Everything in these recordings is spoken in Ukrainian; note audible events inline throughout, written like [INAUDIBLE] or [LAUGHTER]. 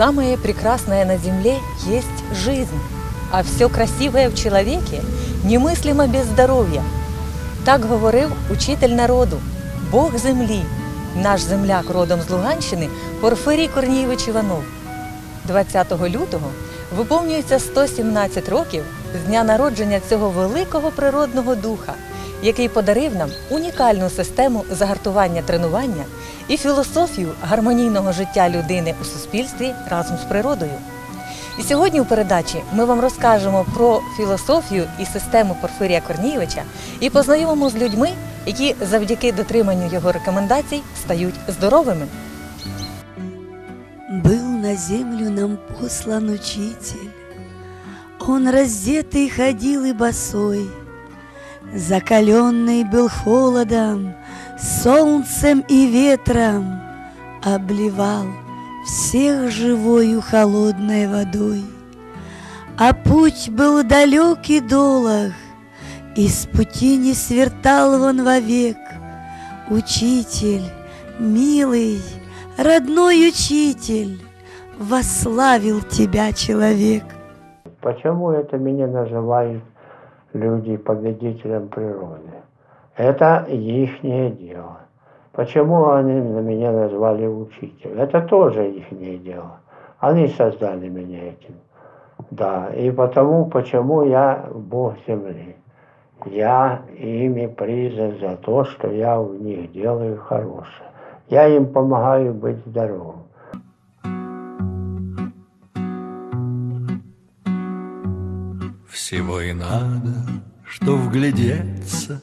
Самое прекрасное на земле есть жизнь, а все красивое в чоловіки немислимо без здоров'я. Так говорив учитель народу, Бог землі, наш земляк родом з Луганщини Порфирій Корнієвич Іванов. 20 лютого виповнюється 117 років з дня народження цього великого природного духа, який подарив нам унікальну систему загартування тренування і філософію гармонійного життя людини у суспільстві разом з природою. І сьогодні у передачі ми вам розкажемо про філософію і систему Порфирія Корнієвича і познайомимо з людьми, які завдяки дотриманню його рекомендацій стають здоровими. Был на землю нам послан учитель, Он раздетый ходил и босой, Закаленный был холодом, солнцем и ветром, Обливал всех живою холодной водой. А путь был далек и долог, И с пути не свертал он вовек. Учитель, милый, родной учитель, Восславил тебя человек. Почему это меня называют люди победителем природы? Это их дело. Почему они на меня назвали учитель? Это тоже их дело. Они создали меня этим. Да, и потому, почему я Бог земли. Я ими признан за то, что я в них делаю хорошее. Я им помогаю быть здоровым. Всего и надо, что вглядеться,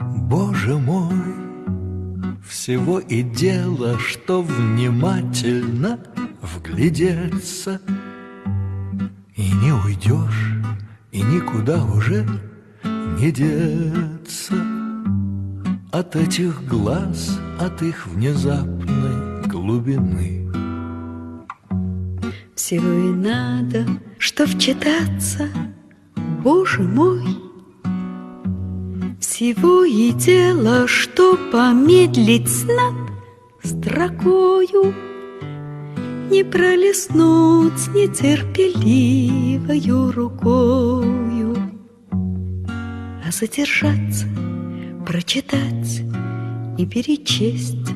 Боже мой, Всего и дело, что внимательно вглядеться, И не уйдешь, и никуда уже не деться. От этих глаз, от их внезапной глубины. Всего и надо, что вчитаться, Боже мой. Всего и дело, что помедлить над строкою, Не пролистнуть нетерпеливою рукою, А задержаться, прочитать и перечесть.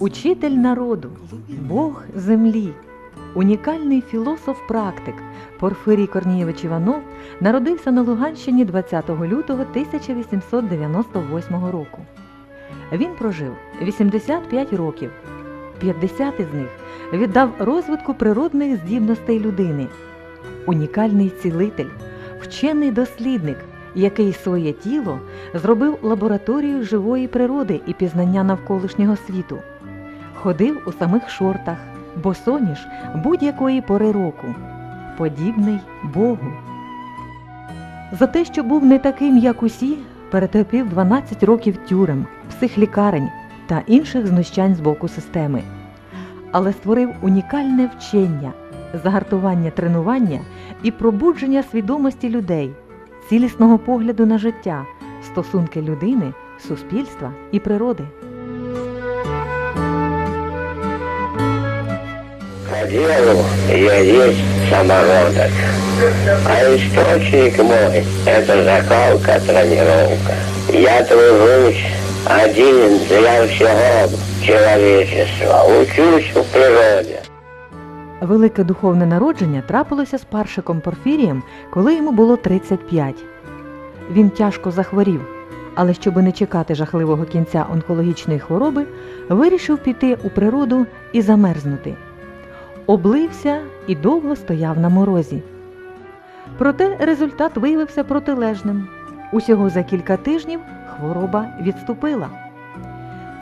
Учитель народу, Бог землі, унікальний філософ-практик Порфирій Корнієвич Іванов народився на Луганщині 20 лютого 1898 року. Він прожив 85 років, 50 із них віддав розвитку природних здібностей людини, унікальний цілитель, вчений дослідник, який своє тіло зробив лабораторією живої природи і пізнання навколишнього світу. Ходив у самих шортах, босоніж будь-якої пори року, подібний Богу. За те, що був не таким, як усі, перетерпів 12 років тюрем, психлікарень та інших знущань з боку системи, але створив унікальне вчення, загартування тренування і пробудження свідомості людей, цілісного погляду на життя, стосунки людини, суспільства і природи. Делу я есть самородок, а источник мой – это закалка, тренировка. Я тружусь один для всего человечества, учусь у природе. Велике духовне народження трапилося з паршиком Порфірієм, коли йому було 35. Він тяжко захворів, але щоби не чекати жахливого кінця онкологічної хвороби, вирішив піти у природу і замерзнути Облився і довго стояв на морозі. Проте результат виявився протилежним. Усього за кілька тижнів хвороба відступила.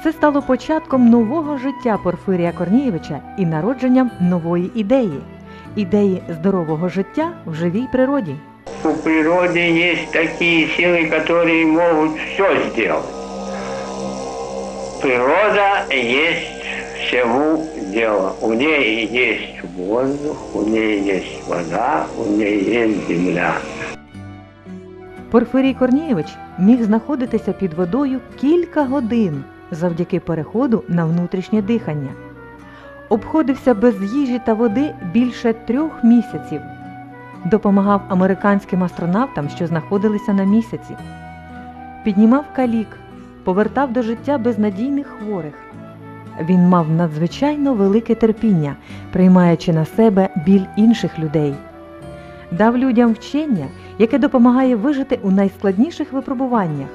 Це стало початком нового життя Порфирія Корнієвича і народженням нової ідеї ідеї здорового життя в живій природі. У природы есть такие силы, которые могут все сделать. Природа есть всему дело. У ней есть воздух, у ней есть вода, у ней есть земля. Порфирій Корнієвич міг знаходитися під водою кілька годин завдяки переходу на внутрішнє дихання. обходився без їжі та води більше трьох місяців, допомагав американським астронавтам, що знаходилися на місяці, піднімав калік, повертав до життя безнадійних хворих. Він мав надзвичайно велике терпіння, приймаючи на себе біль інших людей. Дав людям вчення, яке допомагає вижити у найскладніших випробуваннях.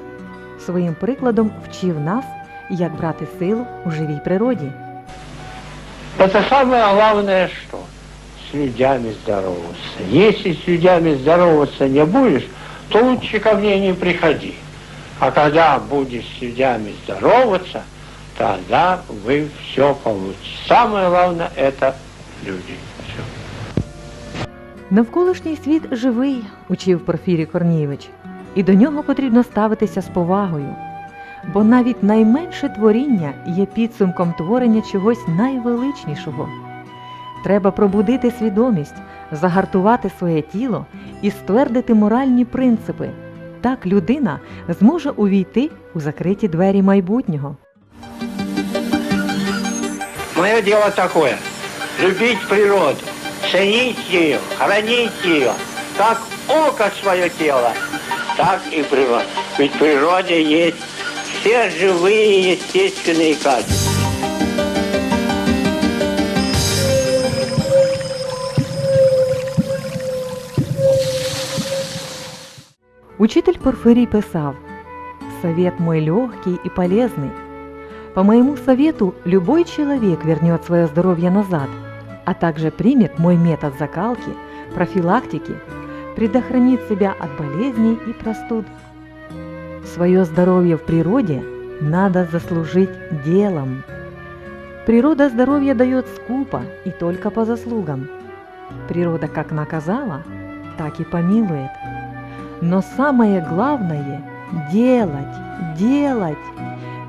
Своїм прикладом вчив нас, як брати силу у живій природі. Это самое главное, что с людьми здороваться. Если с людьми здороваться не будешь, то лучше ко мне не приходи. А когда будешь с людьми здороваться, тогда вы все получите. Самое главное это люди. Всё. Навколишній світ живий, учив Порфірій Корнійович, і до нього потрібно ставитися з повагою. Бо навіть найменше творіння є підсумком творення чогось найвеличнішого. Треба пробудити свідомість, загартувати своє тіло і ствердити моральні принципи. Так людина зможе увійти у закриті двері майбутнього. Мое дело такое. Любить природу, ценить ее, хранить ее. Как око свое тело, так и природа. Ведь в природе есть все живые естественные качества. Учитель Порфирий писав, «Совет мой легкий и полезный. По моему совету любой человек вернет свое здоровье назад, а также примет мой метод закалки, профилактики, предохранит себя от болезней и простуд. Свое здоровье в природе надо заслужить делом. Природа здоровье дает скупо и только по заслугам. Природа как наказала, так и помилует. Но самое главное – делать, делать.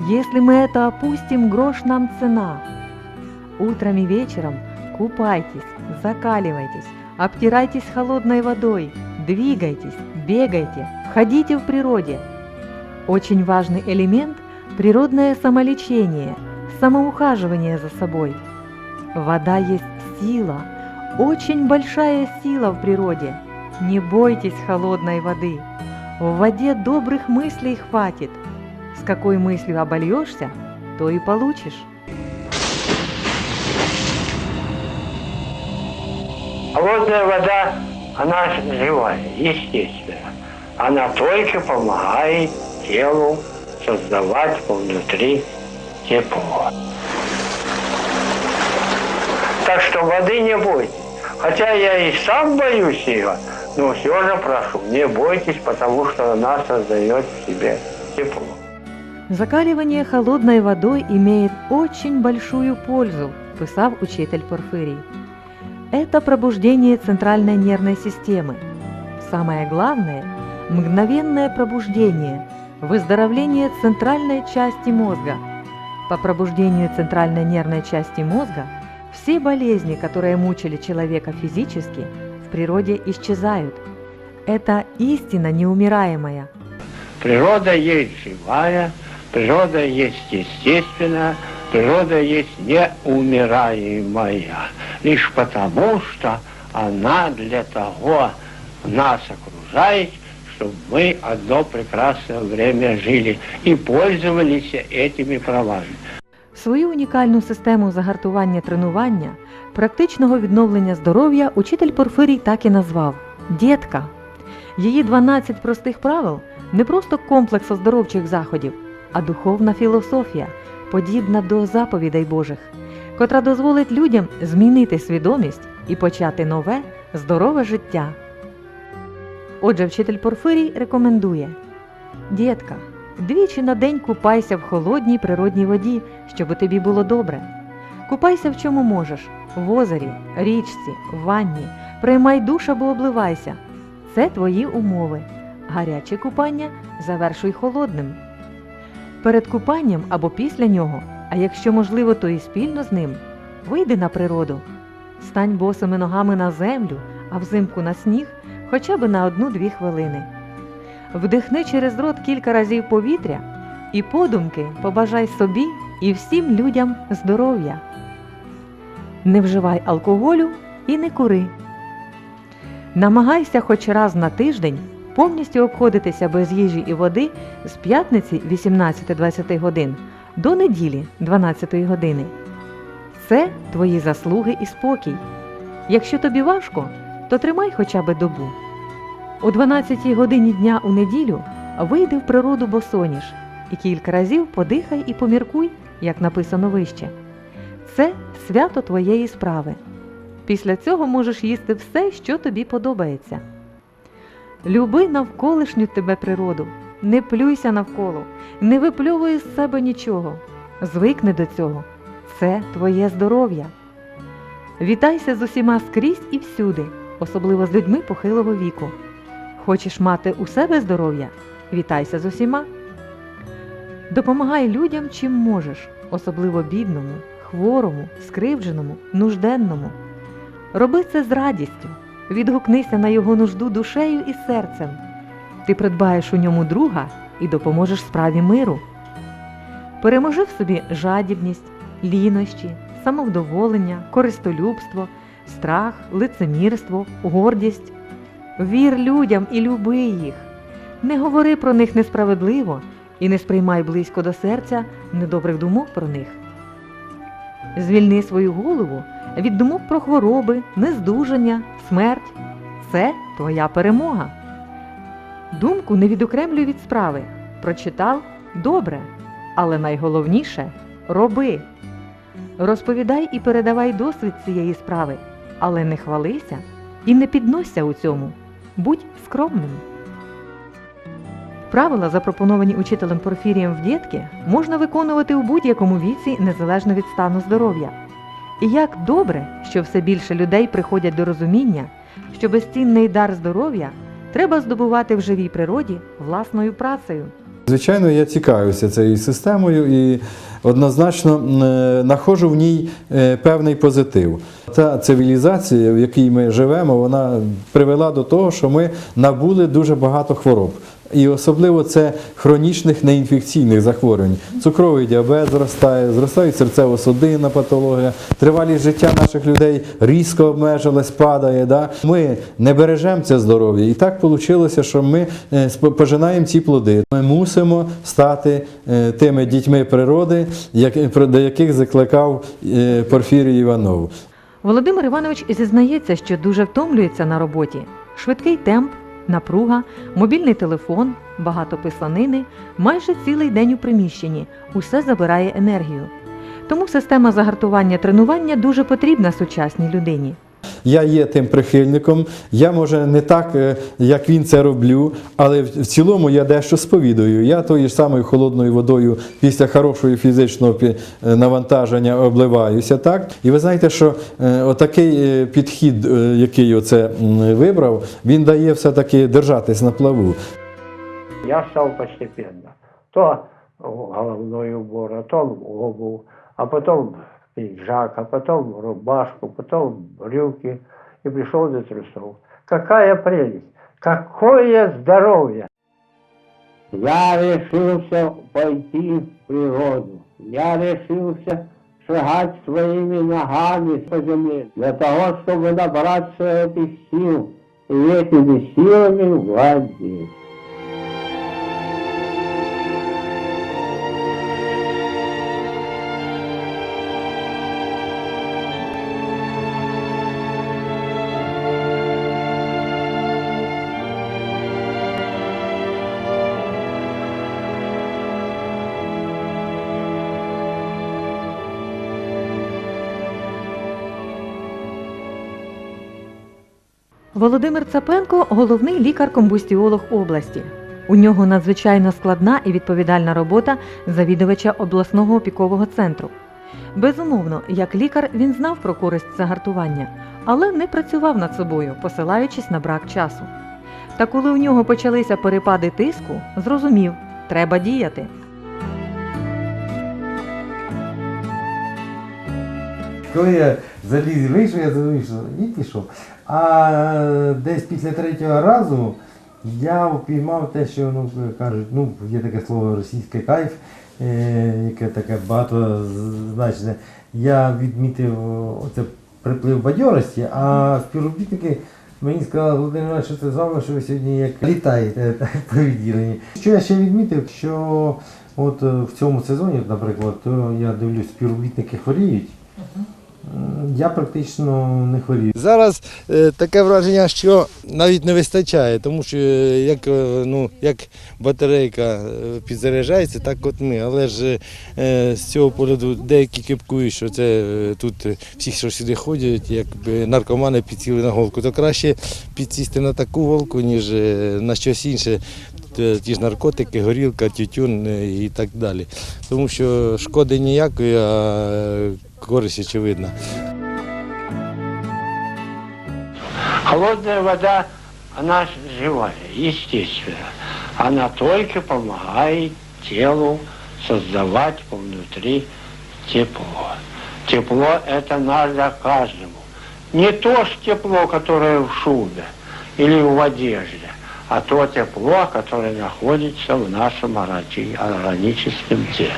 Если мы это опустим, грош нам цена. Утром и вечером купайтесь, закаливайтесь, обтирайтесь холодной водой, двигайтесь, бегайте, ходите в природе. Очень важный элемент – природное самолечение, самоухаживание за собой. Вода есть сила, очень большая сила в природе. Не бойтесь холодной воды. В воде добрых мыслей хватит. С какой мыслью обольешься, то и получишь. Холодная вода, она живая, естественно. Она только помогает телу создавать внутри тепло. Так что воды не бойтесь. Хотя я и сам боюсь ее, но все же прошу, не бойтесь, потому что она создает в себе тепло. Закаливание холодной водой имеет очень большую пользу, писав учитель Порфирий. Это пробуждение центральной нервной системы. Самое главное – мгновенное пробуждение, выздоровление центральной части мозга. По пробуждению центральной нервной части мозга все болезни, которые мучили человека физически, в природе исчезают. Это истина неумираемая – Природа есть живая, природа есть естественная, природа есть неумираемая. Лишь потому, что она для того нас окружает, чтобы мы одно прекрасное время жили и пользовались этими правами. Свою унікальну систему загартування тренування, практичного відновлення здоров'я учитель Порфирій так і назвав Дєтка. Її 12 простих правил не просто комплекс оздоровчих заходів, а духовна філософія, подібна до заповідей Божих, котра дозволить людям змінити свідомість і почати нове здорове життя. Отже, вчитель Порфирій рекомендує Дітка, двічі на день купайся в холодній природній воді, щоб тобі було добре. Купайся в чому можеш в озері, річці, ванні, приймай душ або обливайся. Це твої умови. Гаряче купання завершуй холодним. Перед купанням або після нього, а якщо можливо, то і спільно з ним, вийди на природу. Стань босими ногами на землю, а взимку на сніг хоча б на одну-дві хвилини. Вдихни через рот кілька разів повітря і подумки побажай собі і всім людям здоров'я. не вживай алкоголю і не кури. Намагайся хоч раз на тиждень повністю обходитися без їжі і води з п'ятниці 18-20 годин до неділі 12 години. Це твої заслуги і спокій. Якщо тобі важко, то тримай хоча б добу. О 12 годині дня у неділю вийди в природу босоніж і кілька разів подихай і поміркуй, як написано вище. Це свято твоєї справи. Після цього можеш їсти все, що тобі подобається. Люби навколишню тебе природу, не плюйся навколо, не випльовуй з себе нічого. Звикни до цього. Це твоє здоров'я. Вітайся з усіма скрізь і всюди, особливо з людьми похилого віку. Хочеш мати у себе здоров'я? Вітайся з усіма. Допомагай людям чим можеш, особливо бідному, хворому, скривдженому, нужденному. Роби це з радістю, відгукнися на його нужду душею і серцем. Ти придбаєш у ньому друга і допоможеш справі миру. Переможи в собі жадібність, лінощі, самовдоволення, користолюбство, страх, лицемірство, гордість. Вір людям і люби їх. Не говори про них несправедливо і не сприймай близько до серця недобрих думок про них. Звільни свою голову від думок про хвороби, нездужання, смерть. Це твоя перемога. Думку не відокремлюй від справи. Прочитав добре, але найголовніше роби. Розповідай і передавай досвід цієї справи, але не хвалися і не підносься у цьому. Будь скромним. Правила, запропоновані учителем Порфірієм в дітки, можна виконувати у будь-якому віці незалежно від стану здоров'я. І як добре, що все більше людей приходять до розуміння, що безцінний дар здоров'я треба здобувати в живій природі власною працею. Звичайно, я цікавився цією системою і однозначно е, знаходжу в ній е, певний позитив. Та цивілізація, в якій ми живемо, вона привела до того, що ми набули дуже багато хвороб. І особливо це хронічних неінфекційних захворювань. Цукровий діабет зростає, зростає серцево-судинна патологія, тривалість життя наших людей різко обмежилась, падає. Да? Ми не бережемо це здоров'я. І так вийшло, що ми е, пожинаємо ці плоди. Ми мусимо стати е, тими дітьми природи, до яких закликав е, Порфірій Іванов. Володимир Іванович зізнається, що дуже втомлюється на роботі. Швидкий темп, напруга, мобільний телефон, багато писанини, майже цілий день у приміщенні. Усе забирає енергію. Тому система загартування тренування дуже потрібна сучасній людині. Я є тим прихильником. Я може не так, е, як він це роблю, але в цілому я дещо сповідую. Я тою ж самою холодною водою після хорошого фізичного е, навантаження обливаюся. Так? І ви знаєте, що е, отакий підхід, який оце вибрав, він дає все-таки держатись на плаву. Я стал постепенно. То головной убор, то обувь, а потом пиджак, а потом рубашку, потом брюки. И пришел до трусов. Какая прелесть! Какое здоровье! Я решился пойти в природу. Я решился шагать своими ногами по земле для того, чтобы набраться этих сил и этими силами владеть. Володимир Цапенко головний лікар-комбустіолог області. У нього надзвичайно складна і відповідальна робота завідувача обласного опікового центру. Безумовно, як лікар він знав про користь загартування, але не працював над собою, посилаючись на брак часу. Та коли у нього почалися перепади тиску, зрозумів, треба діяти. Коли я заліз вийшов, я вийшов і пішов. А десь після третього разу я впіймав те, що ну, кажуть, ну, є таке слово російський кайф, е, яке таке багатозначне. я відмітив оце приплив бадьорості, а співробітники мені сказали, Володимир що це з вами, що ви сьогодні як літаєте по відділенні. Що я ще відмітив, що от е, в цьому сезоні, наприклад, то я дивлюсь, співробітники хворіють. Я практично не хворію. Зараз е, таке враження, що навіть не вистачає, тому що е, як, е, ну, як батарейка е, підзаряджається, так от ми. Але ж е, з цього погляду деякі кипкують, що це е, тут е, всі, що сюди ходять, якби наркомани підсіли на голку, то краще підсісти на таку голку, ніж е, на щось інше. Т- Ті ж наркотики, горілка, тютюн е, і так далі. Тому що шкоди ніякої, а е, користь очевидна. Холодная вода, она живая, естественно. Она только помогает телу создавать внутри тепло. Тепло это надо каждому. Не то ж тепло, которое в шубе или в одежде, а то тепло, которое находится в нашем органи- органическом теле.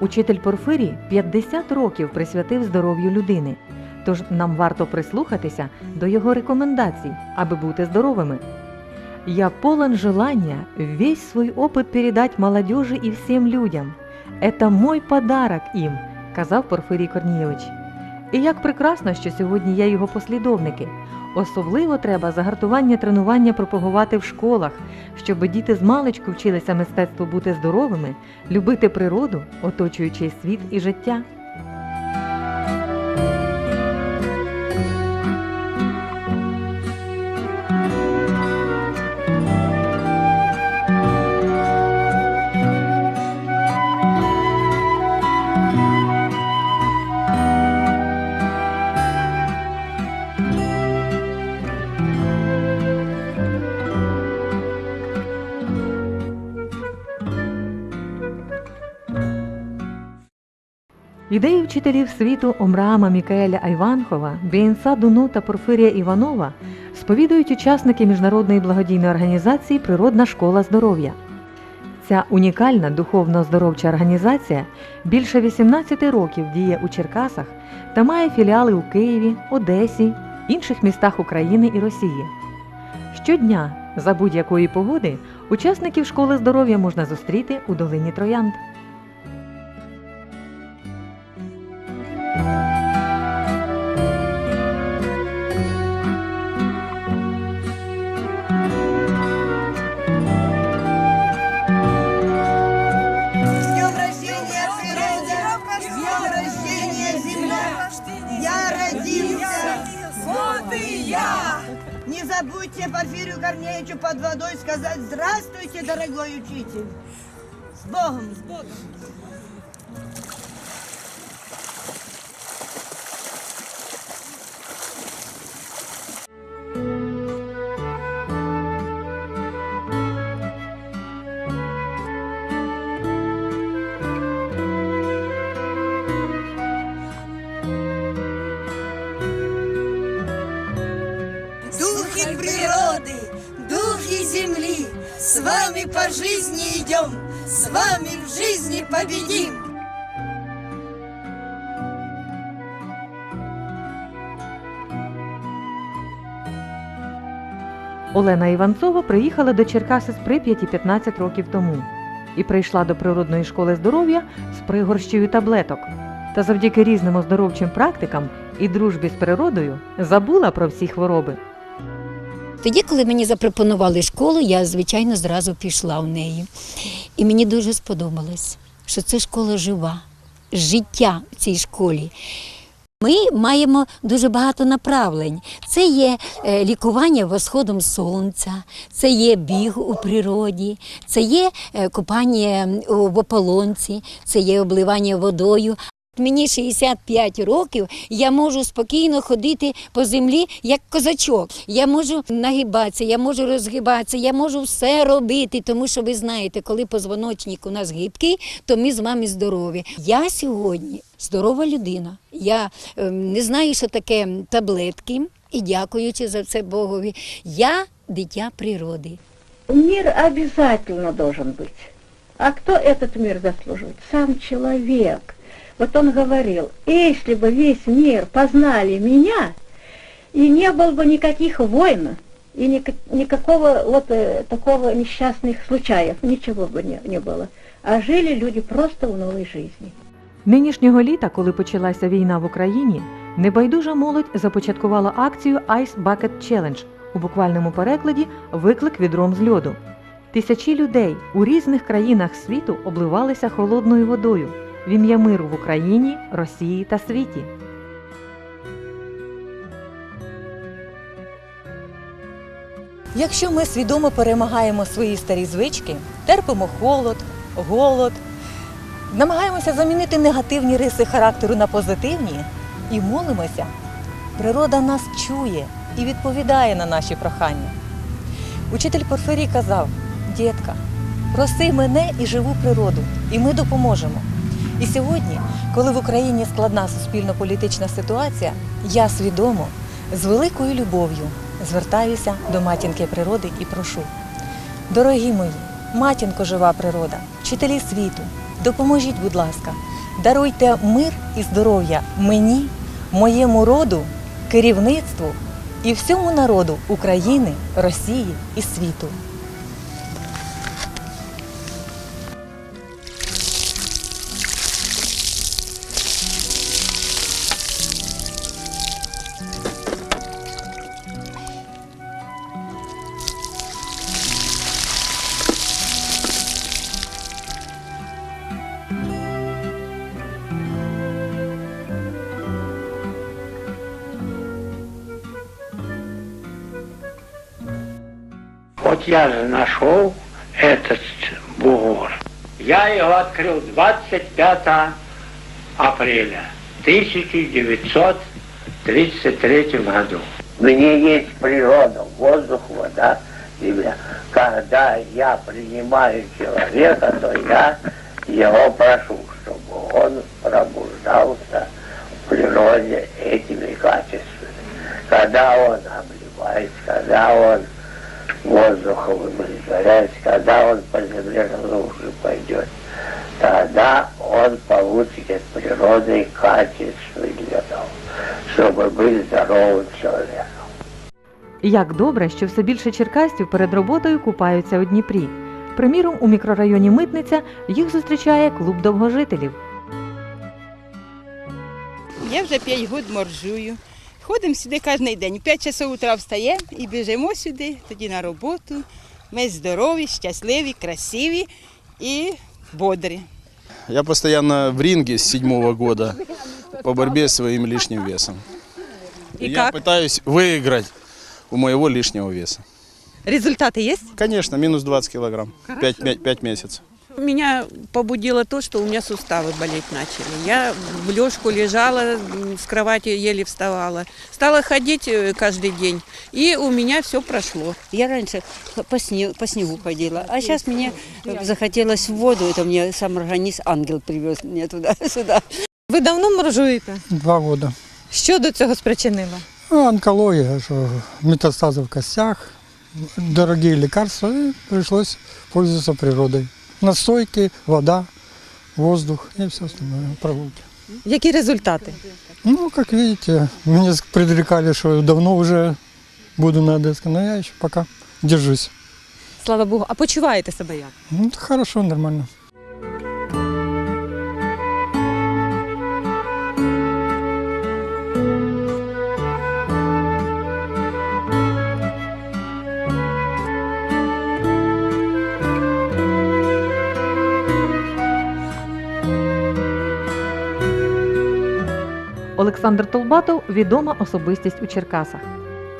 Учитель Порфирій 50 років присвятив здоров'ю людини. Тож нам варто прислухатися до його рекомендацій, аби бути здоровими. Я полон желания весь свой опыт передать молодежи и всем людям. Это мой подарок им, казав Порфирій Корнійович. І як прекрасно, що сьогодні є його послідовники. Особливо треба загартування тренування пропагувати в школах, щоб діти з маличку вчилися мистецтву бути здоровими, любити природу, оточуючий світ і життя. Ідеї вчителів світу Омраама Мікаеля Айванхова, Бєнса Дуну та Порфирія Іванова сповідують учасники міжнародної благодійної організації Природна школа здоров'я. Ця унікальна духовно-здоровча організація більше 18 років діє у Черкасах та має філіали у Києві, Одесі, інших містах України і Росії. Щодня, за будь-якої погоди, учасників школи здоров'я можна зустріти у долині Троянд. Забудьте Порфирию Корнеевичу под водой сказать «Здравствуйте, дорогой учитель!» С Богом! С Богом! Вами по жизни идем, С вами в жизни победим. Олена Іванцова приїхала до Черкаси з Прип'яті 15 років тому і прийшла до природної школи здоров'я з пригорщею таблеток. Та завдяки різним оздоровчим практикам і дружбі з природою забула про всі хвороби. Тоді, коли мені запропонували школу, я, звичайно, зразу пішла в неї. І мені дуже сподобалось, що це школа жива, життя в цій школі. Ми маємо дуже багато направлень. Це є е, лікування восходом сонця, це є біг у природі, це є е, купання в ополонці, це є обливання водою. Мені 65 років, я можу спокійно ходити по землі як козачок. Я можу нагибатися, я можу розгибатися, я можу все робити, тому що ви знаєте, коли позвоночник у нас гибкий, то ми з вами здорові. Я сьогодні здорова людина. Я е, не знаю, що таке таблетки, і дякуючи за це Богові, я дитя природи. Мир обязательно должен быть. А кто этот мир заслуживает? Сам человек. Вот он говорил, если бы весь мир познали меня, и не было бы никаких войн, и никак- никакого вот э, такого несчастных случаев, ничего бы не, не было. А жили люди просто в новой жизни. Нинішнього літа, коли почалася війна в Україні, небайдужа молодь започаткувала акцію Ice Bucket Challenge у буквальному перекладі Виклик відром з льоду. Тисячі людей у різних країнах світу обливалися холодною водою в ім'я миру в Україні, Росії та світі. Якщо ми свідомо перемагаємо свої старі звички, терпимо холод, голод, намагаємося замінити негативні риси характеру на позитивні і молимося, природа нас чує і відповідає на наші прохання. Учитель Порфирій казав: дітка, проси мене і живу природу, і ми допоможемо. І сьогодні, коли в Україні складна суспільно-політична ситуація, я свідомо з великою любов'ю звертаюся до матінки природи і прошу. Дорогі мої, матінко жива природа, вчителі світу, допоможіть, будь ласка, даруйте мир і здоров'я мені, моєму роду, керівництву і всьому народу України, Росії і світу. Вот я нашел этот бугор. Я его открыл 25 апреля 1933 году. Мне есть природа, воздух, вода, земля. Когда я принимаю человека, то я его прошу, чтобы он пробуждался в природе этими качествами. Когда он обливается, когда он воздухом удовлетворяется, когда он по земле глубже пойдет, тогда он получит от природы качество для того, чтобы быть здоровым человеком. І Як добре, що все більше черкасців перед роботою купаються у Дніпрі. Приміром, у мікрорайоні Митниця їх зустрічає клуб довгожителів. Я вже 5 років моржую. Ходимо сюди кожен день. В 5 часов утра встаємо і біжимо сюди, тоді на роботу. Ми здорові, щасливі, красиві і бодрі. Я постоянно в ринге с седьмого года по борьбе с своим лишним весом. И я как? пытаюсь выиграть у моего лишнего веса. Результаты есть? Конечно, минус 20 килограмм. 5, месяцев. Меня побудило то, что у меня суставы болеть начали. Я в лёжку лежала, с кровати еле вставала. Стала ходить э, каждый день, и у меня все прошло. Я раньше по, снегу, по снегу ходила, а сейчас мне захотелось в воду. Это мне сам организм, ангел привез меня туда, [LAUGHS] сюда. Ви давно моржуєте? Два года. Що до цього спричинило? Ну, онкология, что метастазы в костях, дорогие лекарства, и пришлось пользоваться природой. Настойки, вода, воздух и все остальное, прогулки. Які результати? Ну, как видите, меня предрекали, что давно уже буду на Одесском, но я еще пока держусь. Слава Богу. А почуваєте себе як? Ну, хорошо, нормально. Олександр Толбатов відома особистість у Черкасах.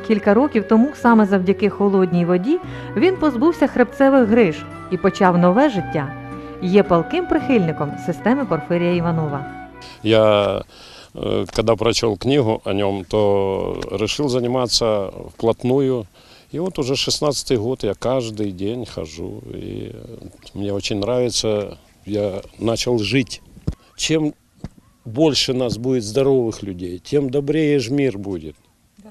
Кілька років тому, саме завдяки холодній воді, він позбувся хребцевих гриж і почав нове життя. Є палким прихильником системи Порфирія Іванова. Я, э, когда прочел книгу о нем, то решил заниматься вплотную. И вот уже 16 год я каждый день хожу. И мне очень нравится, я начал жить. Чем больше нас будет здоровых людей, тем добрее ж мир будет.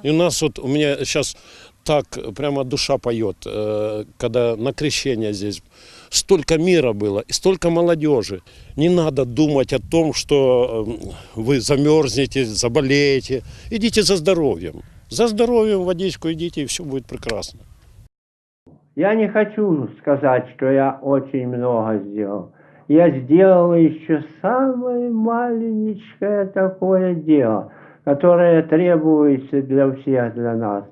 И у нас вот, у меня сейчас так прямо душа поет, э, когда на крещение здесь столько мира было и столько молодежи. Не надо думать о том, что э, вы замерзнете, заболеете. Идите за здоровьем. За здоровьем водичку идите, и все будет прекрасно. Я не хочу сказать, что я очень много сделал. Я сделал еще самое маленькое такое дело, которое требуется для всех, для нас.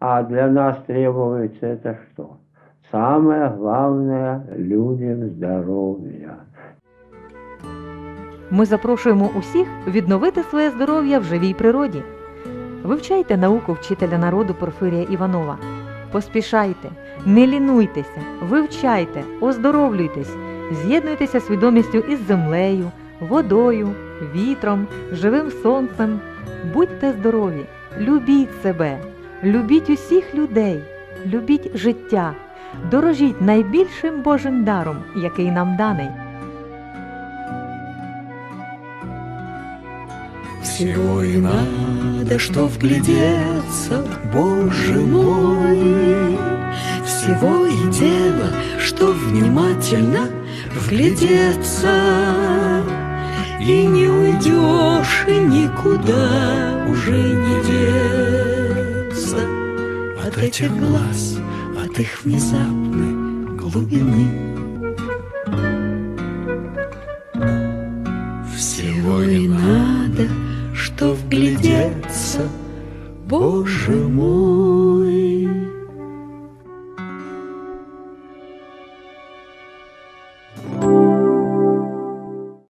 А для нас требуется это что? Самое главное – людям здоровья. Ми запрошуємо усіх відновити своє здоров'я в живій природі. Вивчайте науку вчителя народу Порфирія Іванова. Поспішайте, не лінуйтеся, вивчайте, оздоровлюйтесь, з'єднуйтеся свідомістю із землею, водою, вітром, живим сонцем. Будьте здорові, любіть себе, любіть усіх людей, любіть життя, дорожіть найбільшим Божим даром, який нам даний. Всего и надо, что вглядеться, Боже мой. Всего и дело, что внимательно вглядеться, И не уйдешь, и никуда уже не деться От этих глаз, от их внезапной глубины.